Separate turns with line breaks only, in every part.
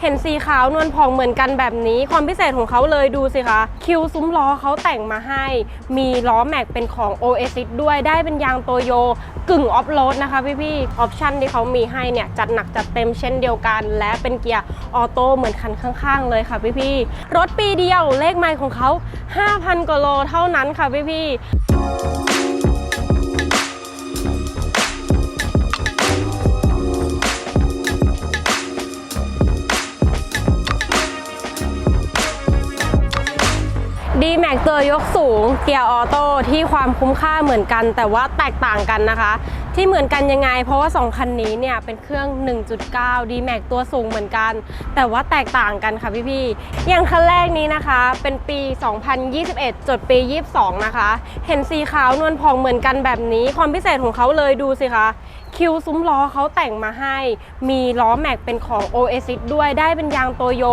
เห็นสีขาวนวลผ่องเหมือนกันแบบนี้ ความพิเศษของเขาเลยดูสิคะ คิวซุ้มล้อเขาแต่งมาให้ มีล้อแม็กเป็นของ Oasis ด้วยได้เป็นยางโตโย กึ่งออฟโรดนะคะพี่ๆออปชันที่เขามีให้เนี่ยจัดหนักจัดเต็มเช่นเดียวกัน และเป็นเกียร์ออโต้เหมือนคันข้างๆ เลยค่ะพี่ๆรถปีเดียวเลขไมล์ของเขา 5,000กว่าโลเท่านั้นค่ะพี่ๆ ดีแม็กตัวยกสูง เกียร์ออโต้ที่ความคุ้มค่าเหมือนกัน แต่ว่าแตกต่างกันนะคะ ที่เหมือนกันยังไง เพราะว่า 2 คันนี้เนี่ยเป็นเครื่อง 1.9 d m a x ตัวสูงเหมือนกัน แต่ว่าแตกต่างกันค่ะพี่ๆอย่างคันแรกนี้นะคะเป็นปี 2021 จดปี 22 นะคะ เห็นสีขาวนวลผ่องเหมือนกันแบบนี้ ความพิเศษของเขาเลยดูสิคะ คิวซุ้มล้อเขาแต่งมาให้ มีล้อแม็กเป็นของ Oasis ด้วยได้เป็นยางโตโย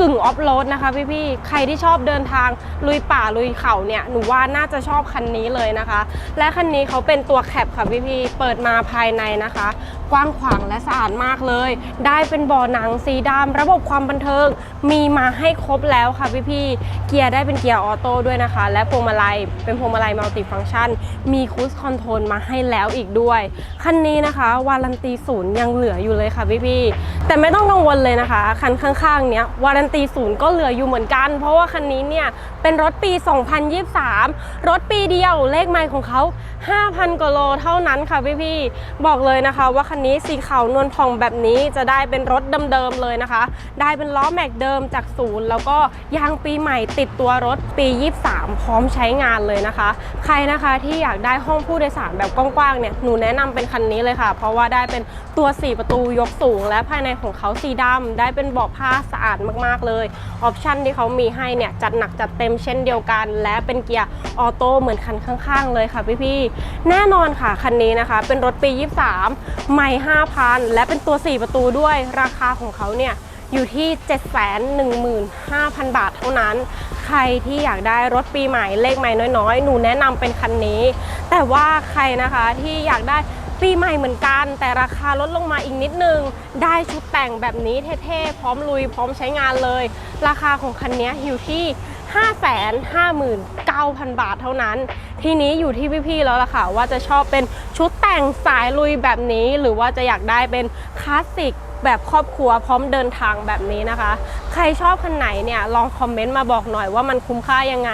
กึ่งออฟโรดนะคะพี่ๆ ใครที่ชอบเดินทางลุยป่าลุยเขาเนี่ย หนูว่าน่าจะชอบคันนี้เลยนะคะ และคันนี้เขาเป็นตัวแคปค่ะพี่ๆ เปิดมาภายในนะคะ กว้างขวางและสะอาดมากเลย ได้เป็นบาะหนังสีดำระบบความบันเทิงมีมาให้ครบแล้วค่ะพี่ๆเกียร์ได้เป็นเกียร์ออโต้ด้วยนะคะ และพวงมาลัยเป็นพวงมาลัยมัลติฟังก์ชัน มีคูสคอนโทรลมาให้แล้วอีกด้วย คันนี้นะคะ วารันตีศูนย์ยังเหลืออยู่เลยค่ะพี่ๆแต่ไม่ต้องกังวลเลยนะคะ คันข้างๆเนี้ยวารันตีศูนย์ก็เหลืออยู่เหมือนกัน เพราะว่าคันนี้เนี่ยเป็นรถปี 2023 รถปีเดียวเลขไมล์ของเขา5,000กว่าโลเท่านั้นค่ะพี่ๆบอกเลยนะคะว่าคันนี้สีขาวนวลพองแบบนี้จะได้เป็นรถเดิมๆเลยนะคะ ได้เป็นล้อแม็กเดิมจากศูนย์แล้วก็ยางปีใหม่ติดตัวรถปี 23 พร้อมใช้งานเลยนะคะ ใครนะคะที่อยากได้ห้องผู้โดยสารแบบกว้างๆเนี่ยหนูแนะนำเป็นคันนี้เลยค่ะ เพราะว่าได้เป็นตัว 4 ประตูยกสูง และภายในของเขาสีดำได้เป็นเบาะผ้าสะอาดมากๆเลยออปชันที่เขามีให้เนี่ยจัดหนักจัดเต็มเช่นเดียวกัน และเป็นเกียร์ออโต้เหมือนคันข้าง ๆ เลยค่ะพี่ๆแน่นอนค่ะคันนี้นะคะ เป็นรถปี 23ไม่5,000 และเป็นตัว 4 ประตูด้วย ราคาของเขาเนี่ยอยู่ที่ 715,000 บาทเท่านั้น ใครที่อยากได้รถปีใหม่เลขใหม่น้อยๆ หนูแนะนำเป็นคันนี้ แต่ว่าใครนะคะที่อยากได้ปีใหม่เหมือนกัน แต่ราคาลดลงมาอีกนิดนึง ได้ชุดแต่งแบบนี้เท่ๆ พร้อมลุยพร้อมใช้งานเลย ราคาของคันนี้อยู่ที่ 559,000 บาทเท่านั้น ทีนี้อยู่ที่พี่ๆแล้วล่ะค่ะ ว่าจะชอบเป็นชุดแต่งสายลุยแบบนี้ หรือว่าจะอยากได้เป็นคลาสสิกแบบครอบครัวพร้อมเดินทางแบบนี้นะคะ ใครชอบคันไหนเนี่ยลองคอมเมนต์มาบอกหน่อยว่ามันคุ้มค่ายังไง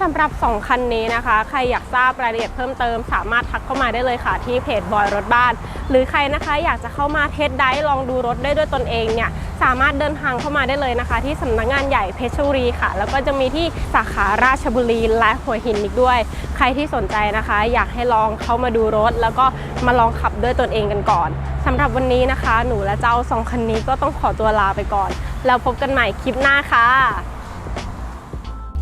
สำหรับ 2 คันนี้นะคะ ใครอยากทราบรายละเอียดเพิ่มเติม สามารถทักเข้ามาได้เลยค่ะที่เพจบอยรถบ้าน หรือใครนะคะอยากจะเข้ามาเทสได้ลองดูรถได้ด้วยตนเองเนี่ย สามารถเดินทางเข้ามาได้เลยนะคะ ที่สำนักงานใหญ่เพชรบุรีค่ะ แล้วก็จะมีที่สาขาราชบุรีและหัวหินอีกด้วย ใครที่สนใจนะคะ อยากให้ลองเข้ามาดูรถ แล้วก็มาลองขับด้วยตนเองกันก่อนสำหรับวันนี้นะคะ หนูและเจ้าสองคันนี้ก็ต้องขอตัวลาไปก่อน แล้วพบกันใหม่คลิปหน้าค่ะ